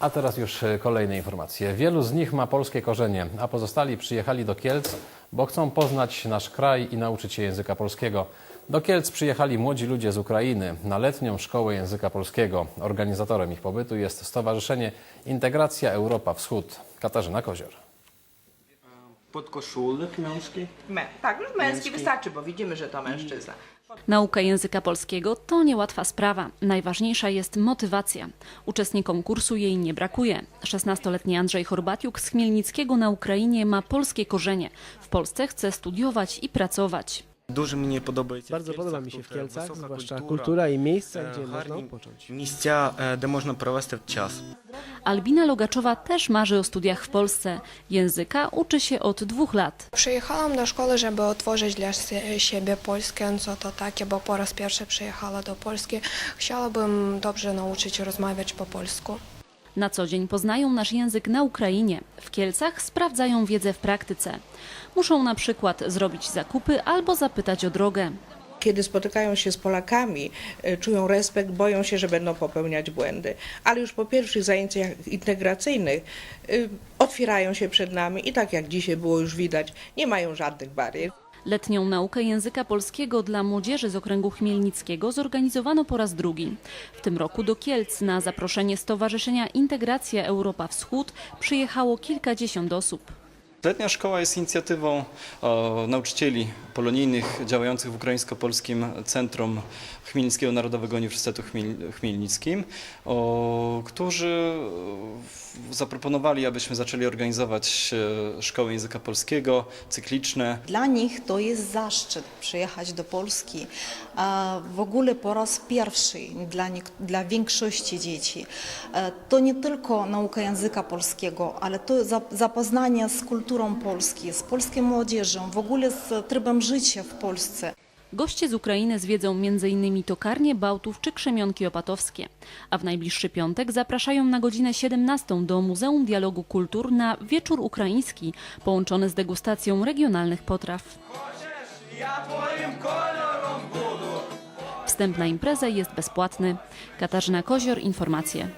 A teraz już e, kolejne informacje. Wielu z nich ma polskie korzenie, a pozostali przyjechali do Kielc, bo chcą poznać nasz kraj i nauczyć się języka polskiego. Do Kielc przyjechali młodzi ludzie z Ukrainy na letnią szkołę języka polskiego. Organizatorem ich pobytu jest Stowarzyszenie Integracja Europa Wschód. Katarzyna Kozior. Podkoszulek męski. Me, tak, już męski wystarczy, bo widzimy, że to mężczyzna. Nauka języka polskiego to niełatwa sprawa. Najważniejsza jest motywacja. Uczestnikom kursu jej nie brakuje. 16-letni Andrzej Horbatiuk z Chmielnickiego na Ukrainie ma polskie korzenie. W Polsce chce studiować i pracować. Дуже мені подобається. Bardzo в podoba Kielcach. mi się w Тут, е, Kielcach, висока zwłaszcza культура, kultura i miejsca, е, gdzie można гарні odpocząć. Місця, е, де можна провести час. Albina Logaczowa też marzy o studiach w Polsce. Języka uczy się od dwóch lat. Przyjechałam do szkoły, żeby otworzyć dla sie- siebie Polskę, co to takie, bo po raz pierwszy przyjechała do Polski. Chciałabym dobrze nauczyć rozmawiać po polsku. Na co dzień poznają nasz język na Ukrainie. W Kielcach sprawdzają wiedzę w praktyce. Muszą na przykład zrobić zakupy albo zapytać o drogę. Kiedy spotykają się z Polakami, y, czują respekt, boją się, że będą popełniać błędy. Ale już po pierwszych zajęciach integracyjnych y, otwierają się przed nami i tak jak dzisiaj było już widać, nie mają żadnych barier. Letnią naukę języka polskiego dla młodzieży z okręgu chmielnickiego zorganizowano po raz drugi. W tym roku do Kielc na zaproszenie Stowarzyszenia Integracja Europa Wschód przyjechało kilkadziesiąt osób. Letnia szkoła jest inicjatywą o, nauczycieli polonijnych działających w Ukraińsko-Polskim Centrum Chmielnickiego Narodowego Uniwersytetu Chmiel, Chmielnickim, o, którzy zaproponowali, abyśmy zaczęli organizować e, szkoły języka polskiego, cykliczne. Dla nich to jest zaszczyt przyjechać do Polski. W ogóle po raz pierwszy dla, dla większości dzieci. E, To nie tylko nauka języka polskiego, ale to za- zapoznanie z kulturą Polski, z polską młodzieżą, w ogóle z trybem życia w Polsce. Goście z Ukrainy zwiedzą m.in. Tokarnie, Bałtów czy Krzemionki Opatowskie. A w najbliższy piątek zapraszają na godzinę 17 do Muzeum Dialogu Kultur na Wieczór Ukraiński, połączony z degustacją regionalnych potraw. Wstęp na imprezę jest bezpłatny. Katarzyna Kozior, informacje.